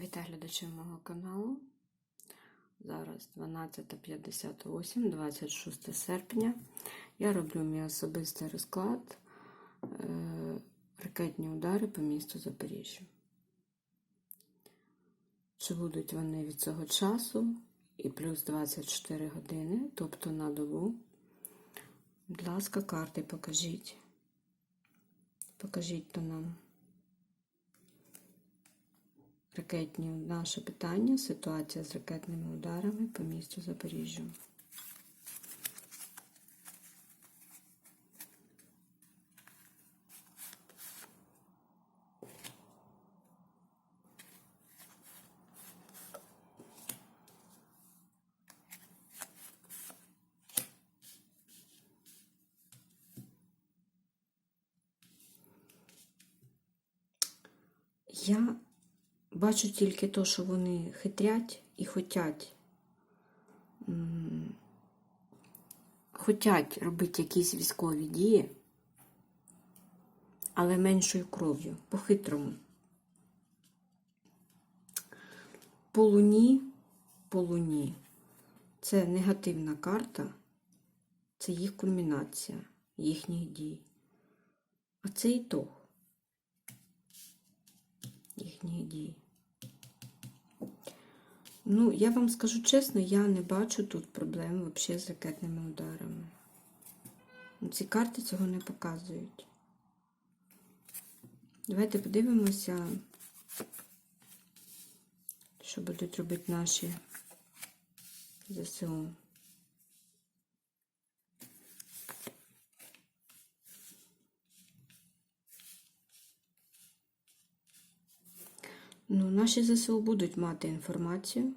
Вітаю глядачів мого каналу. Зараз 12.58, 26 серпня. Я роблю мій особистий розклад е, ракетні удари по місту Запоріжжя. Чи будуть вони від цього часу і плюс 24 години, тобто на добу. Будь ласка, карти покажіть. Покажіть то нам. Ракетні наше питання, ситуація з ракетними ударами по місту Запоріжжя. Я Бачу тільки то, що вони хитрять і хотять. Хотять робити якісь військові дії, але меншою кров'ю, по-хитрому. По луні, по луні. Це негативна карта, це їх кульмінація, їхніх дій. А це ітог їхніх дій. Ну, я вам скажу чесно, я не бачу тут проблем взагалі з ракетними ударами. Ну, Ці карти цього не показують. Давайте подивимося, що будуть робити наші ЗСУ. Ну, наші ЗСУ будуть мати інформацію.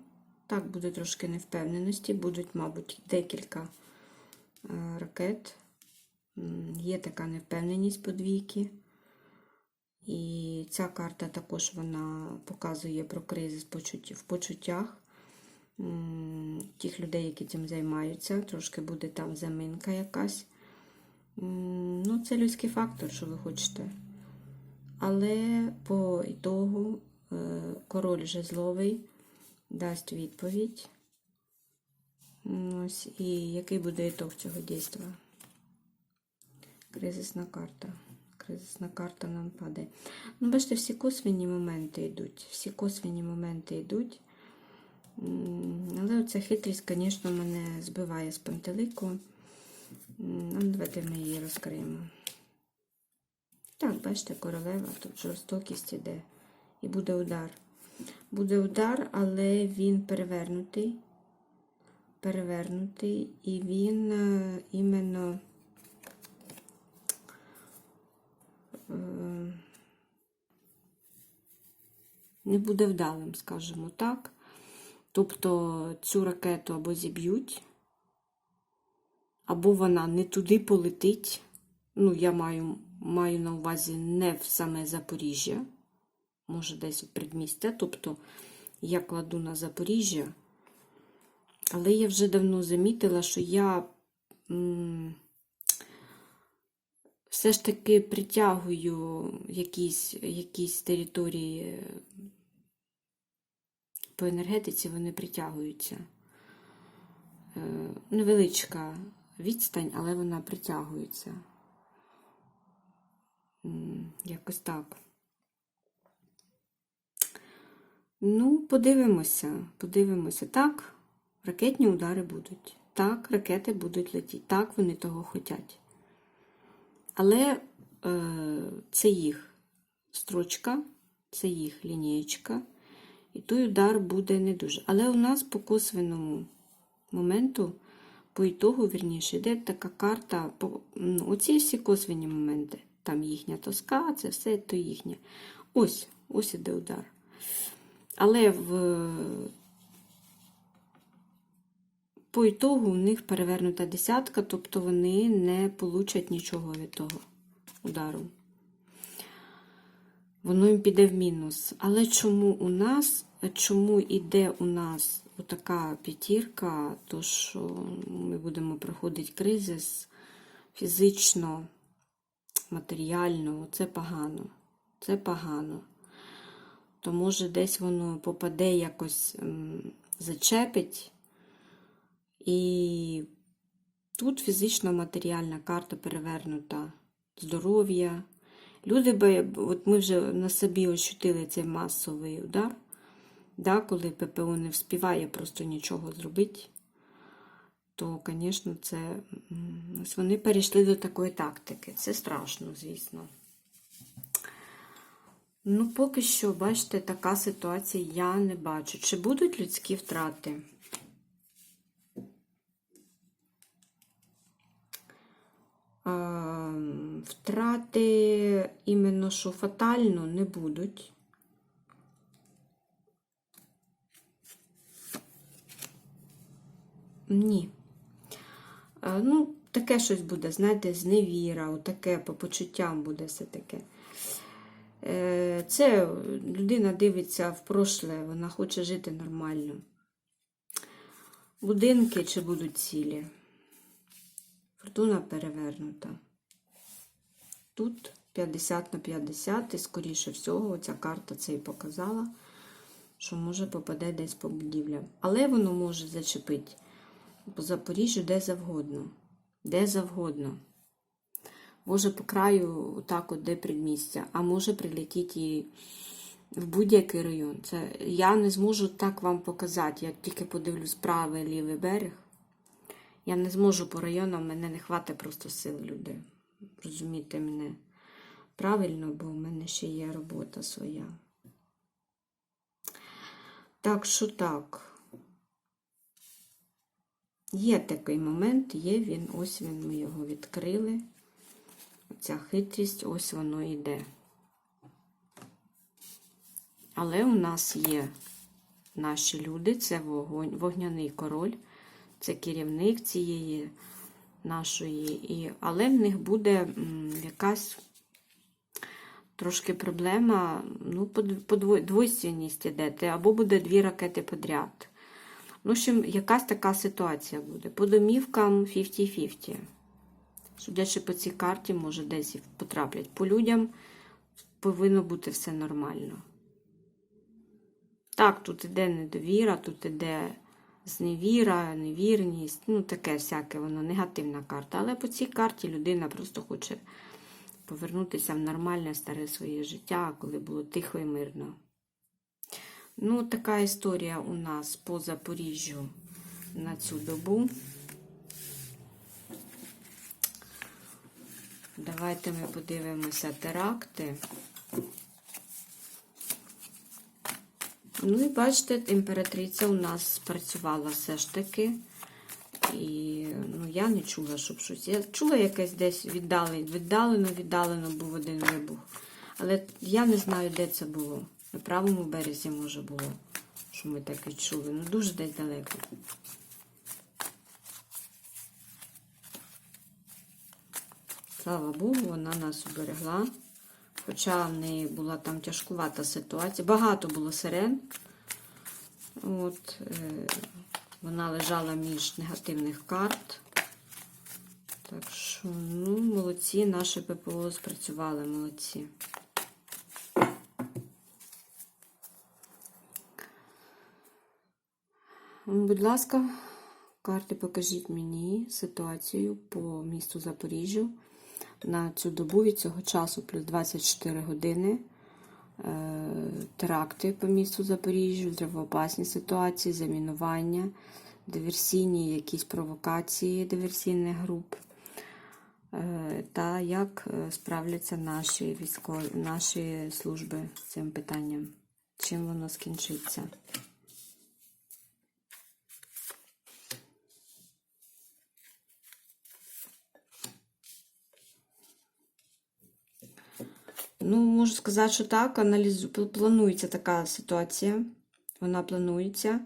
Так, буде трошки невпевненості, будуть, мабуть, декілька е, ракет. Є така невпевненість подвійки. І ця карта також вона показує про кризис в почуттях тих людей, які цим займаються. Трошки буде там заминка якась. Ну, це людський фактор, що ви хочете. Але по ітогу король жезловий дасть відповідь. Ось, і який буде ітог цього дійства? Кризисна карта. Кризисна карта нам падає. Ну, бачите, всі косвенні моменти йдуть. Всі косвенні моменти йдуть. Але оця хитрість, звісно, мене збиває з пантелику. Ну, давайте ми її розкриємо. Так, бачите, королева, тут жорстокість іде. І буде удар. Буде удар, але він перевернутий. Перевернутий, і він е, іменно е, не буде вдалим, скажімо так. Тобто цю ракету або зіб'ють, або вона не туди полетить. Ну, я маю, маю на увазі не в саме Запоріжжя, може десь в предмістя. Тобто я кладу на Запоріжжя. Але я вже давно замітила, що я все ж таки притягую якісь, якісь території по енергетиці, вони притягуються. Е, невеличка відстань, але вона притягується. Якось так. Ну, подивимося, подивимося. Так, ракетні удари будуть. Так, ракети будуть летіти. Так, вони того хочуть. Але е, це їх строчка, це їх лінієчка. І той удар буде не дуже. Але у нас по косвеному моменту, по ітогу, вірніше, йде така карта. По, ну, оці всі косвенні моменти. Там їхня тоска, це все то їхнє. Ось, ось іде удар. Але в... по ітогу у них перевернута десятка, тобто вони не получать нічого від того удару. Воно їм піде в мінус. Але чому у нас, чому іде у нас отака п'ятірка, то що ми будемо проходити кризис фізично, матеріально, це погано. Це погано. То може десь воно попаде якось зачепить. І тут фізично-матеріальна карта перевернута, здоров'я. Люди би, от ми вже на собі ощутили цей масовий удар, да, коли ППО не вспіває просто нічого зробити, то, звісно, це вони перейшли до такої тактики. Це страшно, звісно. Ну, поки що, бачите, така ситуація я не бачу. Чи будуть людські втрати? Втрати іменно що фатально не будуть. Ні. Ну, таке щось буде, знаєте, зневіра, таке по почуттям буде все таке. Е, Це людина дивиться в прошле, вона хоче жити нормально. Будинки чи будуть цілі? Фортуна перевернута. Тут 50 на 50, і скоріше всього, ця карта це і показала, що може попаде десь по будівлям. Але воно може зачепити по Запоріжжю де завгодно. Де завгодно. Може по краю, так от де предмістя, а може прилетіти і в будь-який район. Це я не зможу так вам показати. Я тільки подивлюсь правий лівий берег. Я не зможу по районам, мене не хватить просто сил людей. Розумієте мене правильно, бо в мене ще є робота своя. Так що так. Є такий момент, є він, ось він, ми його відкрили. Ця хитрість, ось воно йде. Але у нас є наші люди, це вогонь, вогняний король, це керівник цієї нашої. І, але в них буде якась трошки проблема, ну, подво- двойственність іде, або буде дві ракети подряд. Ну, общем, якась така ситуація буде. По домівкам 50-50. Судячи по цій карті, може десь і потраплять. По людям повинно бути все нормально. Так, тут іде недовіра, тут іде зневіра, невірність, ну таке всяке, воно негативна карта. Але по цій карті людина просто хоче повернутися в нормальне старе своє життя, коли було тихо і мирно. Ну, така історія у нас по Запоріжжю на цю добу. Давайте ми подивимося теракти. Ну і бачите, імператриця у нас спрацювала все ж таки. І ну, я не чула, щоб щось. Я чула якесь десь віддалено, віддалено, віддалено був один вибух. Але я не знаю, де це було. На правому березі, може, було, що ми так відчули. Ну, дуже десь далеко. Слава Богу, вона нас уберегла. Хоча в неї була там тяжкувата ситуація. Багато було сирен. От, е, вона лежала між негативних карт. Так що, ну, молодці, наше ППО спрацювали, молодці. Будь ласка, карти покажіть мені ситуацію по місту Запоріжжю на цю добу від цього часу плюс 24 години. Е, Теракти по місту Запоріжжю, взривоопасні ситуації, замінування, диверсійні якісь провокації диверсійних груп. Е, Та як е, справляться наші військові, наші служби з цим питанням? Чим воно скінчиться? Ну, можу сказати, що так, аналізу... планується така ситуація. Вона планується.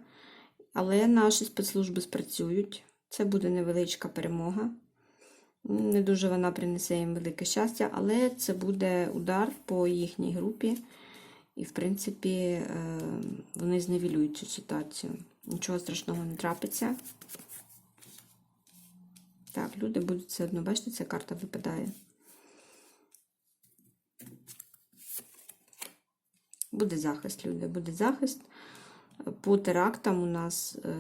Але наші спецслужби спрацюють. Це буде невеличка перемога. Не дуже вона принесе їм велике щастя, але це буде удар по їхній групі. І, в принципі, е, вони зневілюють цю ситуацію. Нічого страшного не трапиться. Так, люди будуть все одно, бачите, ця карта випадає. Буде захист, люди, буде захист. По терактам у нас е,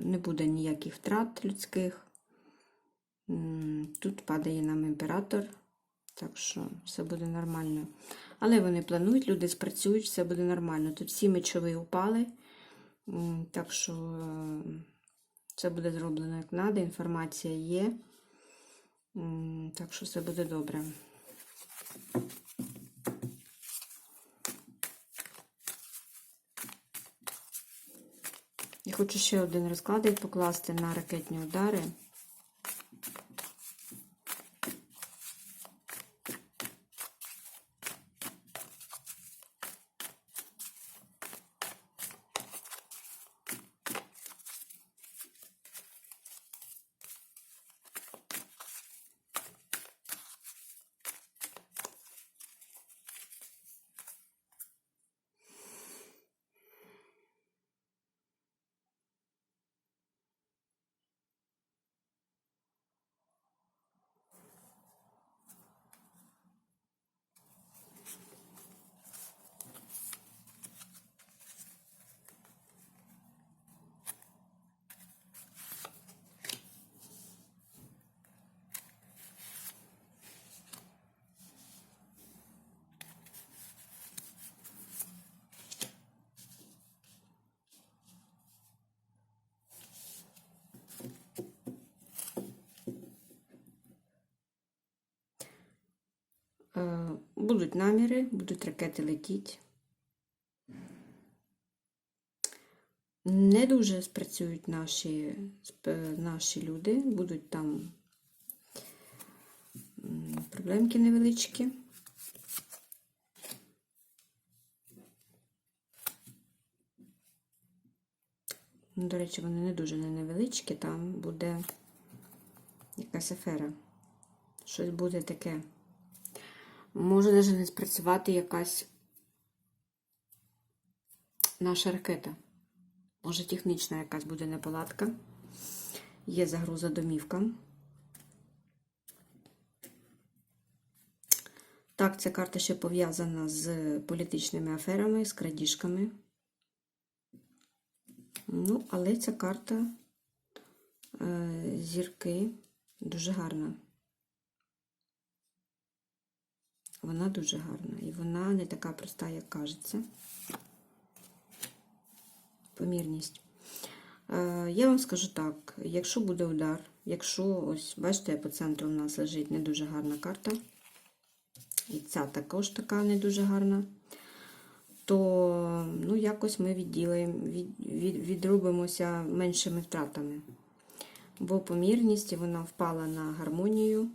не буде ніяких втрат людських. Тут падає нам імператор, так що все буде нормально. Але вони планують, люди спрацюють, все буде нормально. Тут всі мечові упали, так що це буде зроблено як треба, інформація є. Так що все буде добре. Я хочу ще один розкладик покласти на ракетні удари. Е, Будуть наміри, будуть ракети летіти. Не дуже спрацюють наші, наші люди, будуть там проблемки невеличкі. Ну, До речі, вони не дуже невеличкі, там буде якась афера. Щось буде таке. Може навіть не спрацювати якась наша ракета. Може, технічна якась буде неполадка. Є загроза домівкам. Так, ця карта ще пов'язана з політичними аферами, з крадіжками. Ну, але ця карта е, зірки дуже гарна. Вона дуже гарна. І вона не така проста, як кажеться. Помірність. Е, я вам скажу так: якщо буде удар, якщо ось, бачите, по центру у нас лежить не дуже гарна карта, і ця також така не дуже гарна, то ну, якось ми відділаємо, від, від, відрубимося меншими втратами. Бо помірність вона впала на гармонію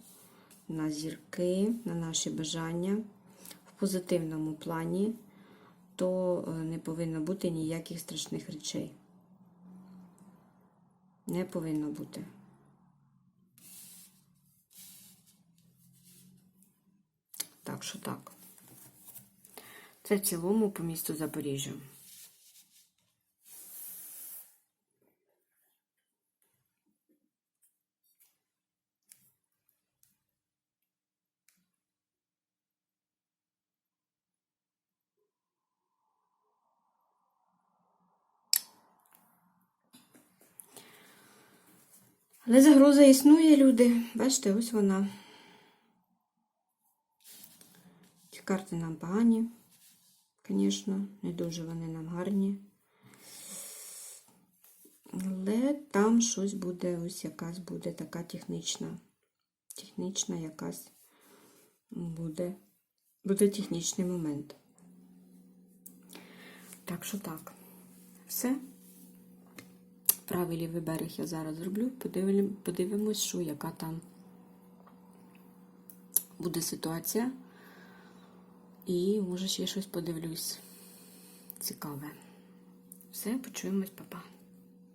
на зірки, на наші бажання в позитивному плані, то е, не повинно бути ніяких страшних речей. Не повинно бути. Так що так. Це в цілому по місту Запоріжжя. Але загроза існує, люди. Бачите, ось вона. Ці карти нам погані, звісно, не дуже вони нам гарні. Але там щось буде, ось якась буде така технічна. Технічна якась буде. Буде технічний момент. Так що так. Все. Правий лівий берег я зараз зроблю. Подивимось, що яка там буде ситуація. І, може, ще щось подивлюсь. Цікаве. Все, почуємось, па-па.